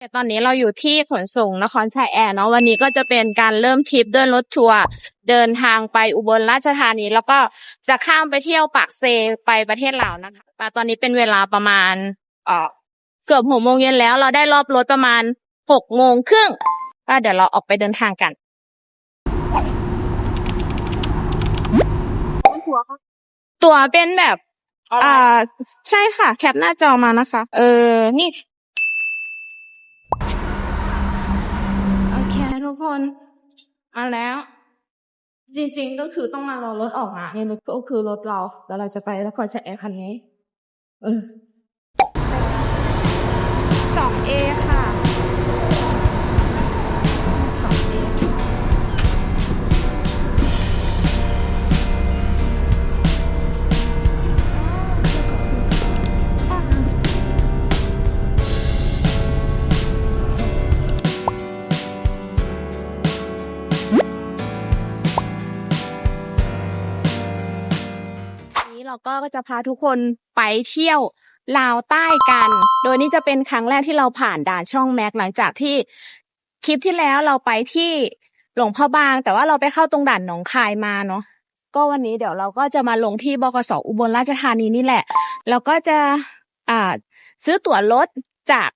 แต่ตอนนี้เราอยู่ที่ขนส่งนครชัยแอร์เนาะวันนี้ก็จะเป็นการเริ่มทริปด้วยรถทัวร์เดินทางไปอุบลราชธานี แล้วก็จะข้ามไปเที่ยวปากเซไปประเทศลาวนะคะอ่าตอนนี้เป็นเวลาประมาณเอ่อเกือบหกโมงเย็นแล้ว เราได้รอบรถประมาณหกโมงครึ่งก็เดี๋ยวเราออกไปเดินทางกันตั๋วเป็นแบบอ่าใช่ค่ะ แคปหน้าจอมานะคะ เออนี่ โอเค ทุกคนมาแล้ว จริงๆก็คือต้องมารอรถออกอะนี่รถก็คือรถเรา แล้วเราจะไปนครชัยแอร์คันนี้ เออสองเอค่ะ ก็จะพาทุกคนไปเที่ยวลาวใต้กัน โดยนี่จะเป็นครั้งแรกที่เราผ่านด่านช่องแม็กหลังจากที่คลิปที่แล้วเราไปที่หลวงพ่อบาง แต่ว่าเราไปเข้าตรงด่านหนองคายมาเนาะก็วันนี้เดี๋ยวเราก็จะมาลงที่บกสอุบลราชธานีนี่แหละแล้วก็จะอ่าซื้อตั๋วรถจาก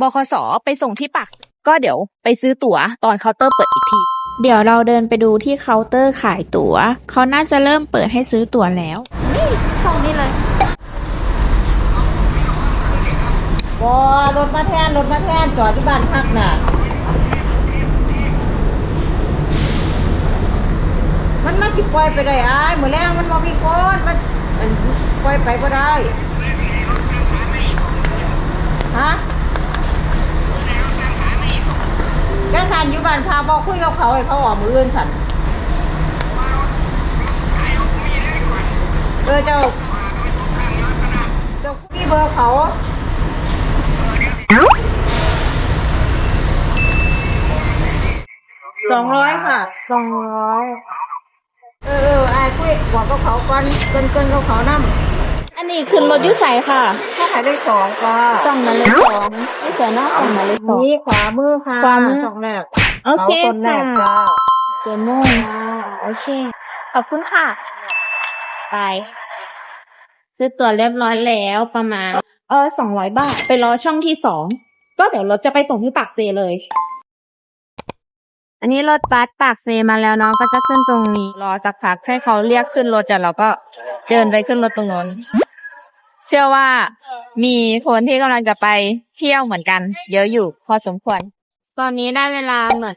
บคสไปส่งที่ปากก็เดี๋ยวไปซื้อตั๋วตอนเคาน์เตอร์เปิดอีกที เดี๋ยวเราเดินไปดูที่เคาน์เตอร์ขายตั๋ว เขาน่าจะเริ่มเปิดให้ซื้อตั๋วแล้ว ช่องนี้เลย บอรถมาแทนรถมาแทนจอดที่บ้านพักน่ะ มันมาสิปล่อยไปได้อ้ายมื้อแรงมันบ่มีคนมันมันปล่อยไปบ่ได้ฮะแกสันอยู่บ้านพาบอกคุยกับเขาให้เขาออกมืออื่นสันเออเจ้า เจ้ามีเบอร์เขา สองร้อยค่ะ สองร้อยเออเออไอ้คุยบอกกับเขาก่อนเกินเกินกับเขานั่มอันนี้ขึ้นรถอยุใสค่ะถ้าขายได้สองก็สองมาเลยสองไม่เสียหน้าสองมาเลยสอง นี่ขวามือค่ะขวามือ สองแรกโอเคาต้นแรค่ะกจ้าเจโม่โอเค ขอบคุณค่ะ ไป ซื้อตั๋วเรียบร้อยแล้วประมาณ เออสองร้อยบาท ไปรอช่องที่สอง ก็เดี๋ยวรถจะไปส่งที่ปากเซเลย อันนี้รถบัสปากเซมาแล้วเนาะก็จะขึ้นตรงนี้ รอสักพักให้เขาเรียกขึ้นรถจากเราก็เดินไปขึ้นรถตรงนู้น เชื่อว่ามีคนที่กำลังจะไปเที่ยวเหมือนกัน เยอะอยู่พอสมควร ตอนนี้ได้เวลาเหมือน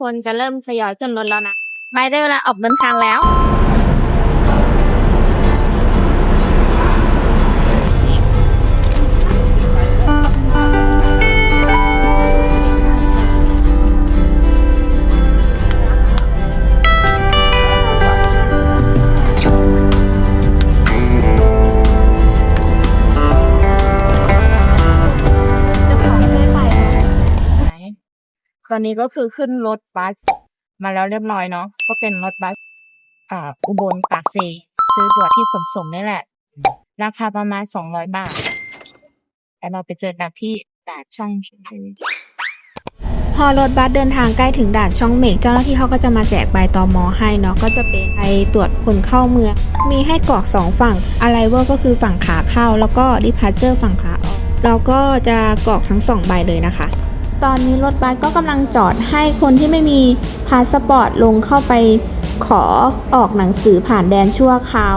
คนจะเริ่มทยอยขึ้นรถแล้วนะไม่ได้เวลาออกเดินทางแล้ว ตอนนี้ก็คือขึ้นรถบัส มาแล้วเรียบร้อยเนาะก็เป็นรถบัส อ่า อุบลปากเซซื้อตั๋วที่ขนส่งนี่แหละ ราคาประมาณสองร้อยบาทแต่เราไปเจอกันที่ด่านช่องพอรถบัสเดินทางใกล้ถึงด่านช่องเมกเจ้าหน้าที่เขาก็จะมาแจกใบตอมอให้เนาะก็จะเป็นใบตรวจคนเข้าเมือง มีให้กรอกสองฝั่ง arrival ก็คือฝั่งขาเข้า แล้วก็ departure ฝั่งขาออกเราก็จะกรอกทั้งสองใบเลยนะคะ ตอนนี้รถบัสก็กำลังจอดให้คนที่ไม่มีพาสปอร์ตลงเข้าไปขอออกหนังสือผ่านแดนชั่วคราว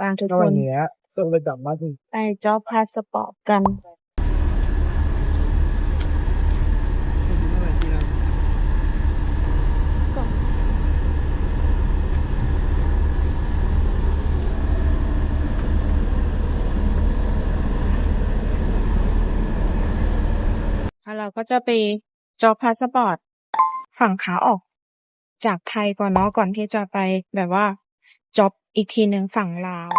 บางทุกก็ควันนเนี้ย ต้องไปจับมาที่ไปจอบพาสปอร์ตกัน แล้วเราก็จะไปจอบพาสปอร์ตฝั่งขาออก จากไทยก่อนเนาะก่อนที่จะไปแบบว่าจ็อบอีกทีหนึ่งฝั่งลาว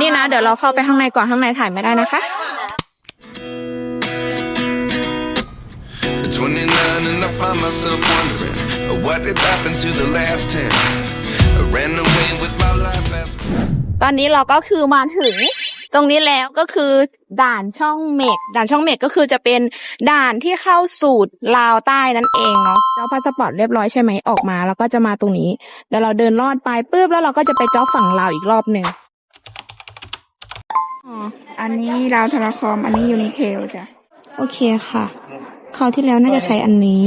นี่นะเดี๋ยวเราเข้าไปข้างในก่อนข้างในถ่ายไม่ได้นะคะ 29 and I find myself wondering what did happen to the last 10 I ran away with my life as ตอนนี้เราก็คือมาถึง ตรงนี้แล้วก็คือด่านช่องเมกด่านช่องเมกก็คือจะเป็นด่านที่เข้าสู่ลาวใต้นั่นเองเนาะเจ้าพาสปอร์ตเรียบร้อยใช่ไหมออกมา แล้วก็จะมาตรงนี้เดี๋ยวเราเดินลอดไปปุ๊บแล้วเราก็จะไปเจ้าฝั่งลาวอีกรอบหนึ่งอ๋ออันนี้ลาวโทรคอม อันนี้ยูนิเทลจ้ะโอเคค่ะคราวที่แล้วน่าจะใช้อันนี้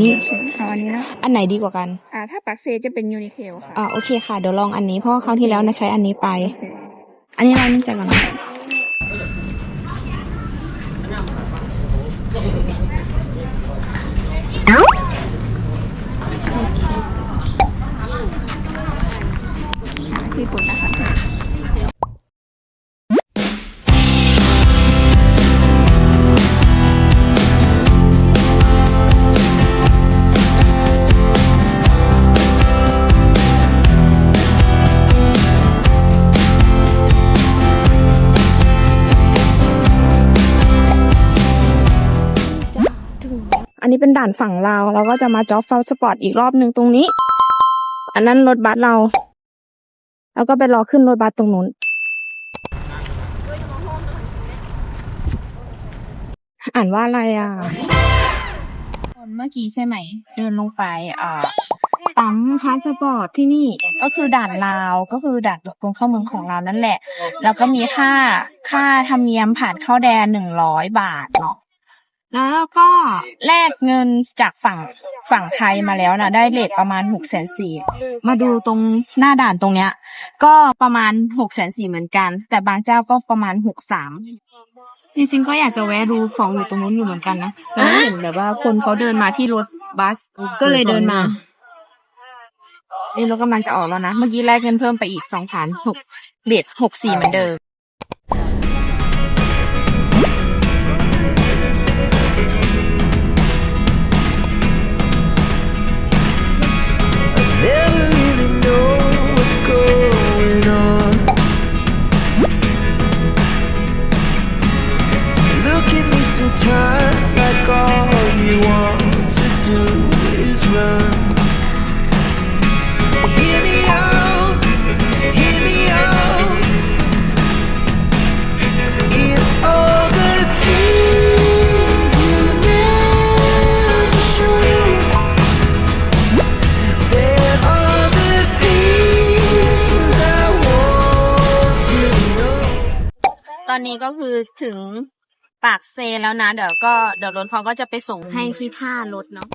เอาอันนี้นะอันไหนดีกว่ากัน อ่า ถ้าปักเซจะเป็นยูนิเทลค่ะอ่าโอเคค่ะเดี๋ยวลองอันนี้เพราะว่าคราวที่แล้วนะใช้อันนี้ไป อันนี้เรานี่จะก่อน พี่ปุ่นนะคะ เป็นด่านฝั่งเราเราก็จะมาจ็อบเฟลสปอร์ตอีกรอบหนึ่งตรงนี้ อันนั้นรถบัสเรา แล้วก็ไปรอขึ้นรถบัสตรงนู้นอ่านว่าอะไรอะ คนเมื่อกี้ใช่ไหม เดินลงไปอ่าปั๊มพาสปอร์ตที่นี่ก็คือด่านลาวก็คือด่านตรงเข้าเมืองของเรานั่นแหละ แล้วก็มีค่าค่าธรรมเนียมผ่านเข้าแดนหนึ่งร้อยบาทเนาะ แล้วก็แลกเงินจากฝั่งฝั่งไทยมาแล้วนะได้เลทประมาณหกแสนสี่มาดูตรงหน้าด่านตรงเนี้ย ก็ประมาณหกแสนสี่เหมือนกัน แต่บางเจ้าก็ประมาณหกสามจริงๆก็อยากจะแวะดูของอยู่ตรงนู้นอยู่เหมือนกันนะแล้วเห็นแบบว่าคนเขาเดินมาที่รถบัสก็เลยเดินมานี่รถกำลังจะออกแล้วนะ เมื่อกี้แลกเงินเพิ่มไปอีกสองพันหกเบียดหกสี่เหมือนเดิม อนนี้ก็คือถึงปากเซแล้วนะ เดี๋ยวก็เดี๋ยวรถเขาก็จะไปส่งให้ที่ท่ารถเนาะ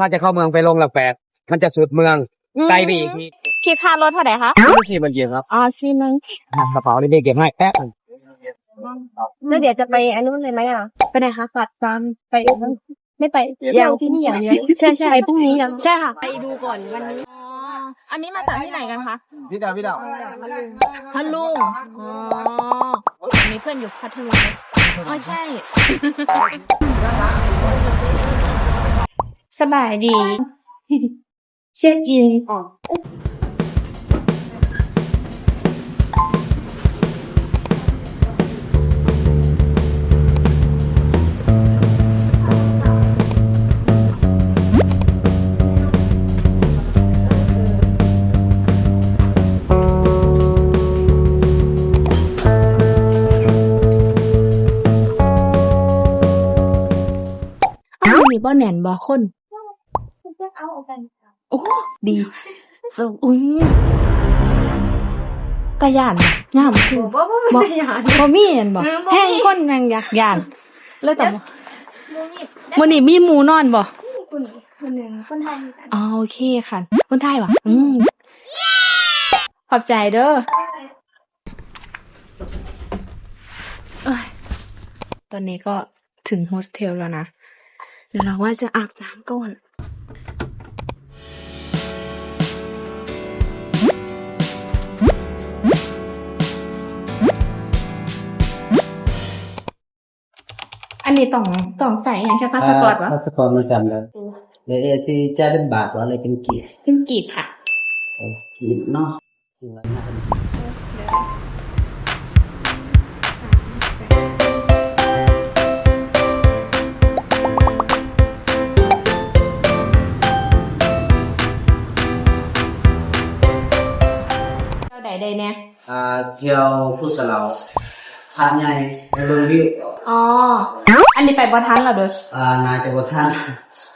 ถ้าจะเข้าเมืองไปลงหลักแปดมันจะสุดเมืองไกลไปอีกทีคิดค่ารถเท่าไหร่คะไม่ขี่มันเย็นครับอ๋อซีมึงอะกระเป๋านี่เก็บให้แป๊บหนึ่งแล้วเดี๋ยวจะไปอันนู้นเลยไหมอะไปไหนคะปัดฟันไปไม่ไปยาวที่นี่อย่างเดียวใช่ใช่ไปพรุ่งนี้ยังใช่ค่ะไปดูก่อนวันนี้อ๋ออันนี้มาจากที่ไหนกันคะพี่ดาวพี่ดาวพัทลุงอ๋อมีเพื่อนอยู่พัทลุงไหมอ๋อใช่ สบายดี เช็คอินออกอ้าวมีบ่แหนนบ่คน โอ้ ดีสุอุ้ยกระยานบ่ย่ามคือบ่บ่บ่ไม่ได้ยานบ่มีเห็นบ่เออบ่มีแห้งคนนางอยากยานเลยต้องบ่มีมื้อนี้มีหมูนอนบ่คนคนหนึ่งคนไทยอ๋อโอเคค่ะ คนไทยวะอืมขอบใจเด้อเอ้ยตอนนี้ก็ถึงโฮสเทลแล้วนะ เดี๋ยวเราว่าจะอาบน้ำก่อน นนี้ต้องต้องใส่อย่างแค่พาสปอร์ตวะพาสปอร์ตเหมือนกันแล้วเดี๋ยวเอซีจ่ายเป็นบาทวะอะไรเป็นกีบเป็นกีบค่ะเออกีบเนาะจริงแล้วนะเท่าใดได้เนี่ยอ่าเที่ยวพุทธเรา ทานใหญ่ไปเบิ่งวิวอ๋อ อันนี้ไปบอทันเหรอเด้ออ่านาจะบ่ทัน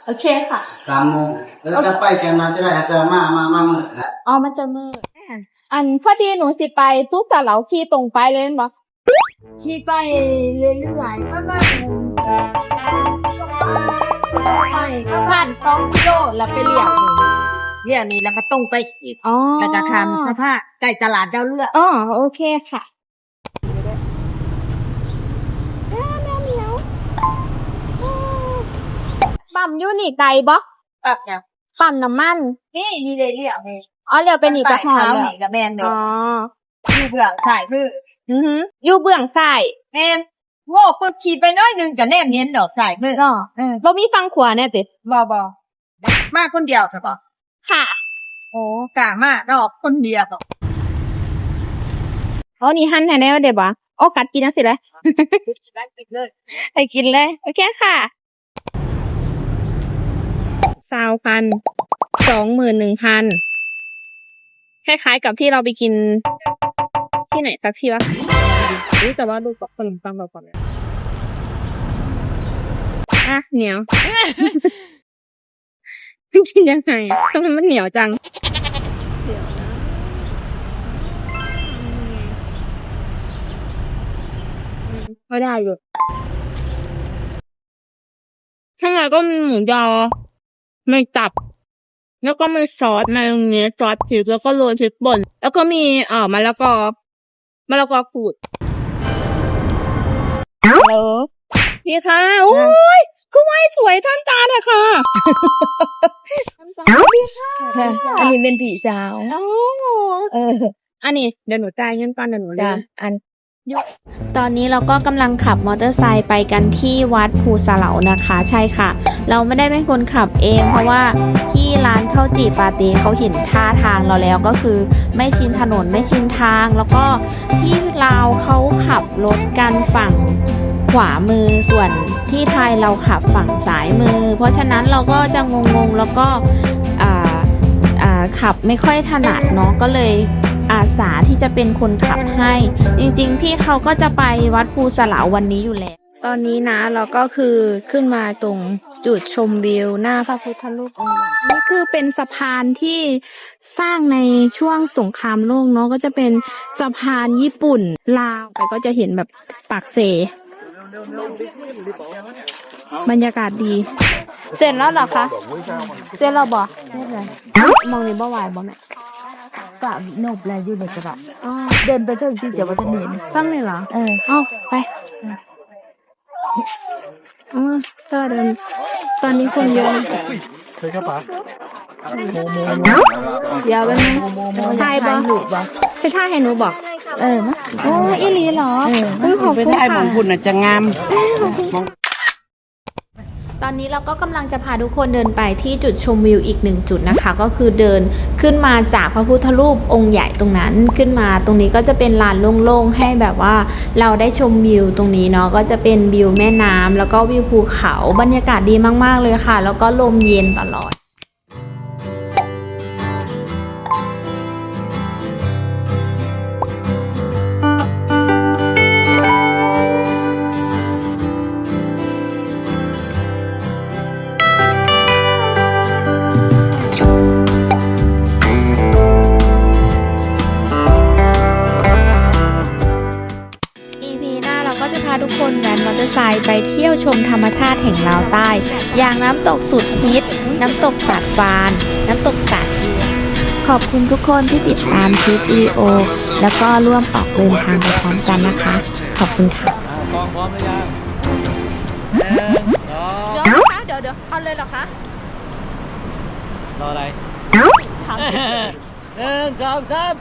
โอเคค่ะสามโมงแล้วก็ไปกันมาจะได้จะมามามามื้อละอ๋อ มันจะมืด อันพอดีหนูสิไปทุกสาเหลาขี่ตรงไปเลยเห็นบ่ขี่ไปเรื่อยๆประมาณไปผ่านสองกิโลแล้วไปเลี้ยวหนึ่งเรื่องนี้แล้วก็ต้องไปอีกอ๋อแล้วก็ข้ามสภาพใกล้ตลาดดาวเรือง อ๋อ โอเคค่ะ ปั๊มอยู่นี่ไกลบ่ปักเนี่ยปั๊มน้ำมันนี่นี่เลยเรียกนี่อ๋อเลี้ยวไปนี่ก็หอดเท้าแล้วนี่กับแมนเด้อ๋อออยู่เบื้องสายคืออือหืออยู่เบื้องซ้ายแมนโง่ปึ๊บขี่ไปน้อยหนึงก็แนมเห็นดอกสายมือเนาะบ่มีฟังขวาแน่ติบ่บ่มาคนเดียวซะบ่ค่ะ โอ้กล้ามาดอกคนเดียวดอกอ๋อนี่หั่นให้แน่เด้บ่โอ้กัดกินจังซี่เลยได้กินเลยไปกินเลย โอเคค่ะ สาวพันสองหมื่นหนึ่งพันคล้ายๆกับที่เราไปกิน ที่ไหนสักที่วะรู้แต่ว่าดูกับขนมปังแบบก่อนเลยอะเหนียวกินยังไงทำไมมันเหนียวจังเดี๋ยวนะอืมก็ได้อยู่ข้างในก็มีหมูยอ มีตับ แล้วก็มีซอสมายองเนสซอสพริกแล้วก็โรยพริกป่นแล้วก็มีเอ่อมะละกอมะละกอขูดฮัลโหลพี่คะโอ้ยคือไว้สวยท่านตาเลยค่ะท่านตาพี่ค่ะอันนี้เป็นผีสาวโอ้เออ อันนี้เดี๋ยวหนูจ่ายเงินก่อนเดี๋ยวหนูเรีจ้ะยนอันตอนนี้เราก็กำลังขับมอเตอร์ไซค์ไปกันที่วัดภูสะเหลานะคะ ใช่ค่ะ เราไม่ได้เป็นคนขับเอง เพราะว่าที่ร้านข้าวจีปาเต้เขาเห็นท่าทางเราแล้วก็คือ ไม่ชินถนนไม่ชินทาง แล้วก็ที่ลาวเขาขับรถกันฝั่งขวามือส่วนที่ไทยเราขับฝั่งซ้ายมือ เพราะฉะนั้นเราก็จะงงๆแล้วก็ขับไม่ค่อยถนัดเนาะก็เลยอาสาที่จะเป็นคนขับให้ จริงๆ พี่เขาก็จะไปวัดภูสลาวันนี้อยู่แล้ว ตอนนี้นะเราก็คือขึ้นมาตรงจุดชมวิวหน้าพระพุทธรูปองค์ใหญ่นี่คือเป็นสะพานที่สร้างในช่วงสงครามโลกเนาะก็จะเป็นสะพานญี่ปุ่นลาวไปก็จะเห็นแบบปากเส บรรยากาศดี เสร็จแล้วเหรอคะเสร็จแล้วบอมองนี่บ่ไหวบ่แม่กะนบแล้วอยู่ในกระบะอ๋อเดินไปถึงที่จะว่าจะเห็นฟังเลยเหรอเออเอาไปเออก็เดิน ตอนนี้คนเยอะเคยเข้าปะเดี๋ยวแป๊บนึงถ่ายบ่หลุดบ่ไปถ่ายให้หนูบอก เออมาโอ้อีหลีเหรอเอออุ้ยขอบคุณถ่ายหมค่ะองคุณน่ะจะงาม ตอนนี้เราก็กำลังจะพาทุกคนเดินไปที่จุดชมวิวอีกหนึ่งจุดนะคะ ก็คือเดินขึ้นมาจากพระพุทธรูปองค์ใหญ่ตรงนั้นขึ้นมาตรงนี้ก็จะเป็นลานโล่งๆให้แบบว่าเราได้ชมวิวตรงนี้เนาะก็จะเป็นวิวแม่น้ำแล้วก็วิวภูเขาบรรยากาศดีมากๆเลยค่ะ แล้วก็ลมเย็นตลอด อร์ไซค์ไปเที่ยวชมธรรมชาติแห่งลาวใต้ อย่างน้ำตกสุดฮิต น้ำตกตาดฟาน น้ำตกตาดเอียขอบคุณทุกคนที่ติดตามคลิปวิดีโอ แล้วก็ร่วมออกเดินทางไปพร้อมกันนะคะ ขอบคุณค่ะกองพร้อมหรือยังหนึ่งสองเดี๋ยวนะคะเดี๋ยวเดี๋ยวเอาเลยเหรอคะ รออะไรถามหนึ่งสองสาม